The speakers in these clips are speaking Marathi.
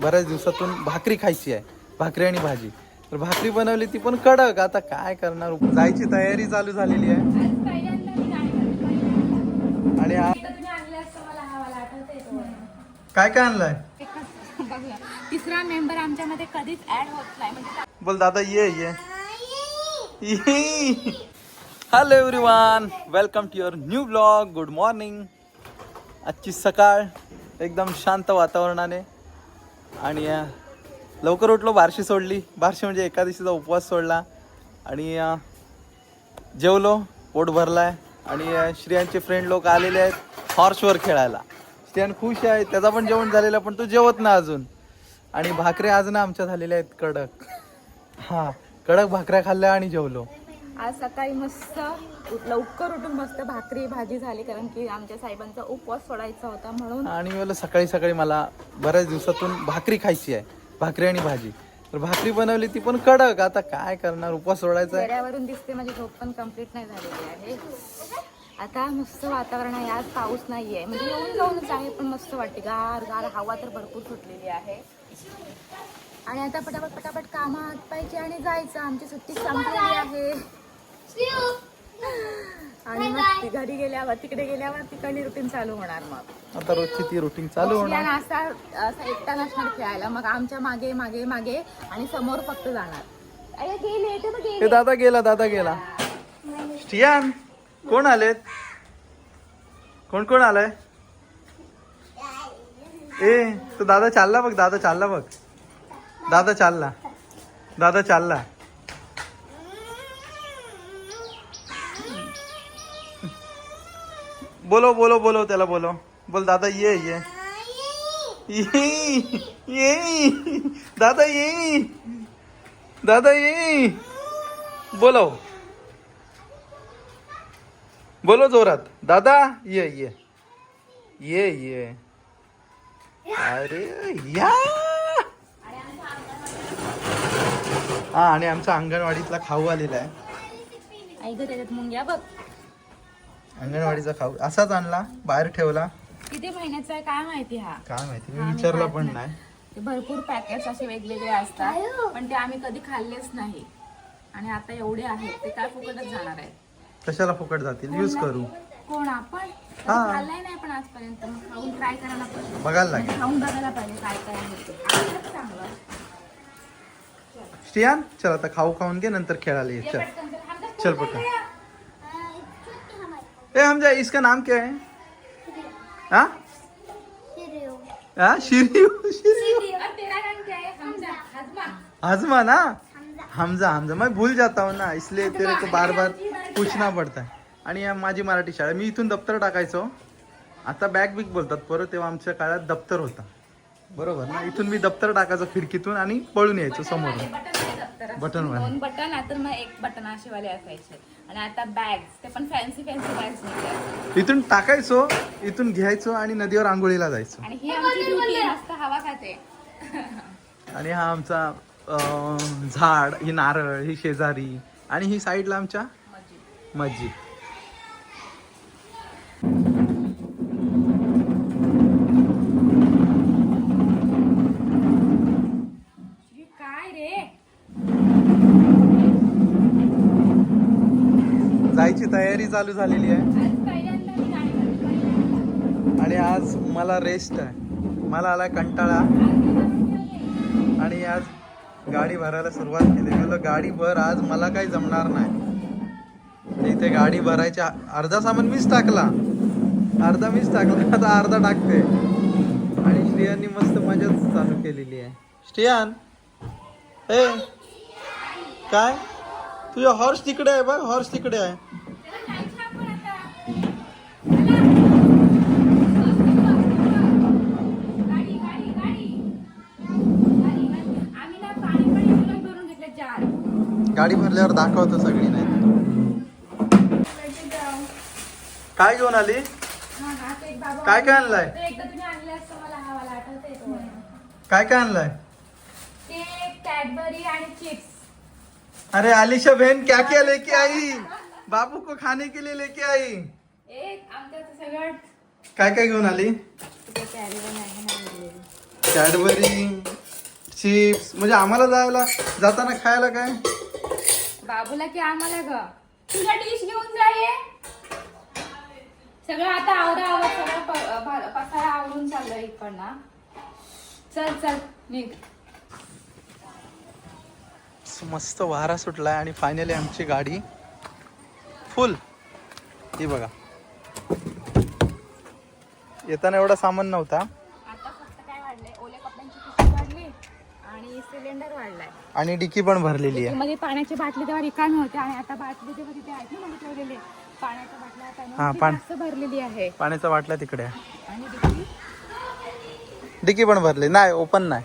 बऱ्याच दिवसातून भाकरी खायची आहे भाकरी आणि भाजी. तर भाकरी बनवली ती पण कडक. आता काय करणार? जायची तयारी चालू झालेली आहे. आणि. काय काय आणलंय. तिसरा मेंबर आमच्यामध्ये कधीच ऍड होत नाही. म्हणजे बोल दादा ये ये. Hello everyone welcome to your new blog good morning आजची सकाळ एकदम शांत वातावरणाने. आणि लवकर उठलो बारशी सोडली. बारशी म्हणजे एकादशीचा उपवास सोडला. आणि जेवलो पोट भरलाय. आणि श्रियांचे फ्रेंड लोक आलेले आहेत हॉर्सवर खेळायला. श्रियान खुश आहे त्याचा पण जेवण झालेलं पण तो जेवत ना अजून. आणि भाकऱ्या आज ना आमच्या झालेल्या आहेत कडक. हा कडक भाकऱ्या खाल्ल्या आणि जेवलो. आज सकाळी मस्त लवकर उठून मस्त भाकरी भाजी झाली कारण की आमच्या साहेबांचा उपवास सोडायचा होता म्हणून. आणि मला सकाळी सकाळी मला बऱ्याच दिवसातून भाकरी खायची आहे. भाकरी आणि भाजी. तर भाकरी बनवली ती पण कडक. आता काय करणार? उपवास सोडायचा आहे. चेहऱ्यावरून दिसते माझी झोप पण कंप्लीट नाही झालेली आहे. आता मस्त वातावरण आहे. आज पाऊस नाहीये. म्हणजे येऊन जाऊनच आहे पण मस्त वाटते. गार गार हवा तर भरपूर सुटलेली आहे. आणि आता पटापट पटापट कामं आटपायची आणि जायचं. आमची सुट्टी संपलेली आहे. आणि मग ती घरी गेल्यावर तिकडे गेल्यावर तिकडली रुटीन चालू होणार मग. आता रोजची ती रुटीन चालू होणार. असा असा एकटा नसणार खेळायला. मग आमच्या मागे मागे मागे आणि समोर फक्त जाणार. अरे गेले गेले. दादा गेला दादा गेला. स्टियान कोण आलेत? कोण कोण आलाय? ए तो दादा चालला बघ दादा चालला बघ. दादा चालला. दादा चालला. बोलो बोलो बोलो त्याला बोलो. बोल दादा ये ये. ये ये. दादा ये. दादा ये. बोलो. बोलो जोरात. दादा ये ये. ये ये. अरे या. हा आणि आमचा अंगणवाडीतला खाऊ आलेला आहे. ग त्याच्यात मुंग्या बघ. अंगणवाडीचा खाऊ. असाच आणला बाहेर ठेवला. किती महिन्याचा आहे काय माहिती हा? काय माहिती मी विचारला पण नाही. ते भरपूर पॅकेट्स असे वेगवेगळे असतात पण ते आम्ही कधी खाल्लेच नाही. आणि आता एवढे आहेत ते काय फुकटच जाणार आहेत. कशाला फुकट जातील? यूज करू. कोण? आपण? हा. खाल्लाय नाही पण आजपर्यंत खाऊन ट्राय करायला पाहिजे बघायला लागेल. खाऊन बघायला पाहिजे काय काय आहे ते. आपलंच चांगलं. स्टियान चल आता खाऊ खाऊन घे नंतर खेळायला ये. चल. चल. पटकन. ए हमजा इसका नाम क्या है? हाँ? हाँ शिरियो शिरियो। और तेरा नाम क्या है? हमजा हजमा। हजमा ना? हमजा हमजा मैं भूल जाता हूँ ना इसलिए तेरे को बार बार पूछना पड़ता है। आणि माझी मराठी शाळा मी इथून दप्तर टाकायचो. आता बॅग बिग बोलतात परत तेव्हा आमच्या काळात दप्तर होता. बरोबर ना? इथून मी दप्तर टाकायचो खिडकीतून आणि पळून यायचो समोरून. वाले. दोन बटन आता मग एक बटन असे वाले असायचे. आणि आता बॅग्स ते पण फॅन्सी फॅन्सी बॅग्स निघतात इथून टाकायचो इथून घ्यायचो आणि नदीवर आंघोळीला जायचो. आणि ही आमची ड्युटी मस्त हवा खाते. आणि हा आमचा अं, झाड ही नारळ ही शेजारी आणि ही साईडला आमच्या मस्जिद. मस्जिद जायची चालू झालेली आहे. आणि आज मला रेस्ट आहे. मला आला कंटाळा. आणि आज गाडी भरायला सुरुवात केली. म्हणलं गाडी भर आज मला काही जमणार नाही. इथे गाडी भरायच्या अर्धा सामान मीच टाकला. अर्धा मीच टाकला आता अर्धा टाकते. आणि श्रियांनी मस्त मजाच चालू केलेली आहे. श्रियान ए काय? तुझा हॉर्स तिकडे आहे बघ हॉर्स तिकडे आहे गाडी गाडी गाडी गाडी, गाडी. आम्ही ना पाणी पाणी विकत भरून घेतले जार गाडी भरल्यावर दाखवतो सगळी नाही काय घेऊन आली? ते एक बाबा काय काय आणलंय. काय काय आणलंय? अरे आलिशा बहन क्या क्या लेके आई? बाबू को खाने के लिए लेके आई. काय काय घेऊन आली. कॅडबरी चिप्स म्हणजे आम्हाला जायला जाताना खायला काय? बाबूला की आम्हाला ग? तुला डिश घेऊन जाय सगळं आता आवरा आवड सगळं पसारा आवरून चाललं इकडनं. चल चल निघ. मस्त वारा सुटलाय आणि फायनली आमची गाडी फुल ही बघा. येताना एवढा सामान नव्हता. सिलेंडर वाढलाय. आणि डिकी पण भरलेली आहे. मध्ये पाण्याची बाटली तेव्हा रिकामी होते आणि आता बाटली तेव्हा तिथे आहेत ना मध्ये ठेवलेले पाण्याच्या बाटल्या आता हा, ना ती पाण- जास्त भरलेली आहे. पाण्याचा बाटला तिकडे आहे. आणि डिकी? पण भरली. नाही ओपन नाही.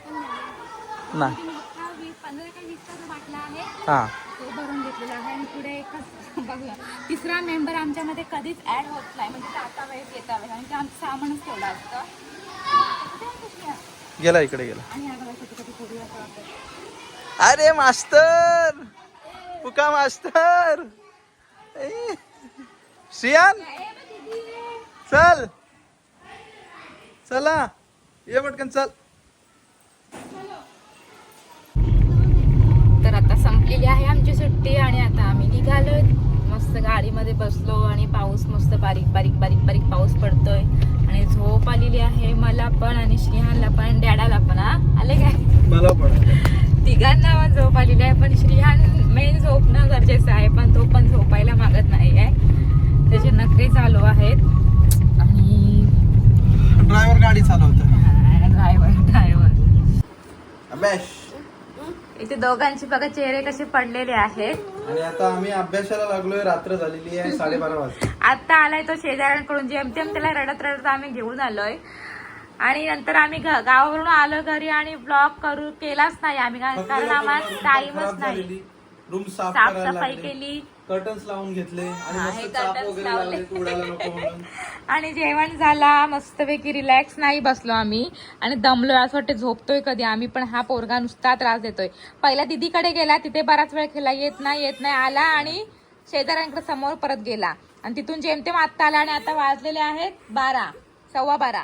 नाही. हा वीस पंधरा का वीसचा जो बाटला आहे. हां. तो भरून घेतलेला आहे आणि पुढे एकच बघूया. तिसरा मेंबर आमच्यामध्ये कधीच ऍड होत नाही. म्हणजे जाता वेळेस येता वेळेस आणि ते आमचं सामानच ठेवलं असतं. आहे? गेला इकडे गेला. अरे मास्तर! पुका मास्तर! श्रियान चल! चला. ये पटकन चल. तर आता संपलेली आहे आमची सुट्टी आणि आता आम्ही निघालोय. मस्त गाडीमध्ये बसलो आणि पाऊस मस्त बारीक बारीक बारीक बारीक पाऊस पडतोय. आणि झोप आलेली आहे मला पण आणि श्रीहानला पण डॅडाला पण हा? आले काय? मला पण. तिघांना पण झोप आलेली आहे पण श्रीहान मेन झोपणं गरजेचं आहे पण तो पण झोपायला मागत नाही आहे. त्याचे नखरे चालू आहेत. आणि ड्रायव्हर गाडी चालवतो ड्रायव्हर ड्रायव्हर. इथे दोघांचे बघा चेहरे कसे पडलेले आहेत. आणि आता आम्ही अभ्यासाला लागलोय रात्र झालेली आहे साडेबारा वाजता आता आलाय तो शेजाऱ्यांकडून जेमतेम त्याला रडत रडत आम्ही घेऊन आलोय. आणि नंतर आम्ही गावावरून आलो घरी आणि ब्लॉग करू केलाच नाही आम्ही कारण आम्हाला टाइमच नाही. रूम साफ साफसफाई केली. कर्टन्स लावून घेतले आणि हा, मस्त चाप curtains वगैरे लावले. लावले उडायला नको म्हणून. आणि जेवण झाला मस्तपैकी रिलॅक्स नाही बसलो आम्ही. आणि दमलोय असं वाटतं झोपतोय कधी. आम्ही पण हा पोरगा नुसता त्रास देतोय. पहिला दिदीकडे गेला तिथे बराच वेळ खेळला येत नाही येत नाही आला आणि शेजाऱ्यांकडे समोर परत गेला. आणि तिथून जेमतेम आत्ता आला आणि आता वाजलेले आहेत बारा सव्वा बारा.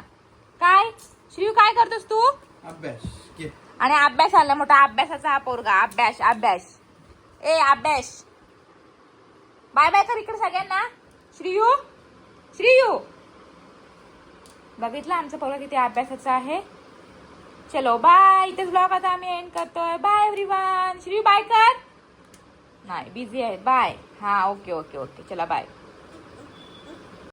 काय? श्रीव काय करतोस तू? अभ्यास घे. आणि अभ्यास आला मोठा अभ्यासाचा हा पोरगा. अभ्यास अभ्यास. ए अभ्यास. बाय बाय कर इकडे सगळ्यांना. श्रीयू श्रीयू. बघितलं आमचं पोरगा किती अभ्यासाचं आहे? चलो बाय इथेच ब्लॉग आता आम्ही एंड करतोय. बाय एव्हरीवन श्रीयू बाय कर. नाही बिझी आहे. बाय हां ओके ओके ओके चला बाय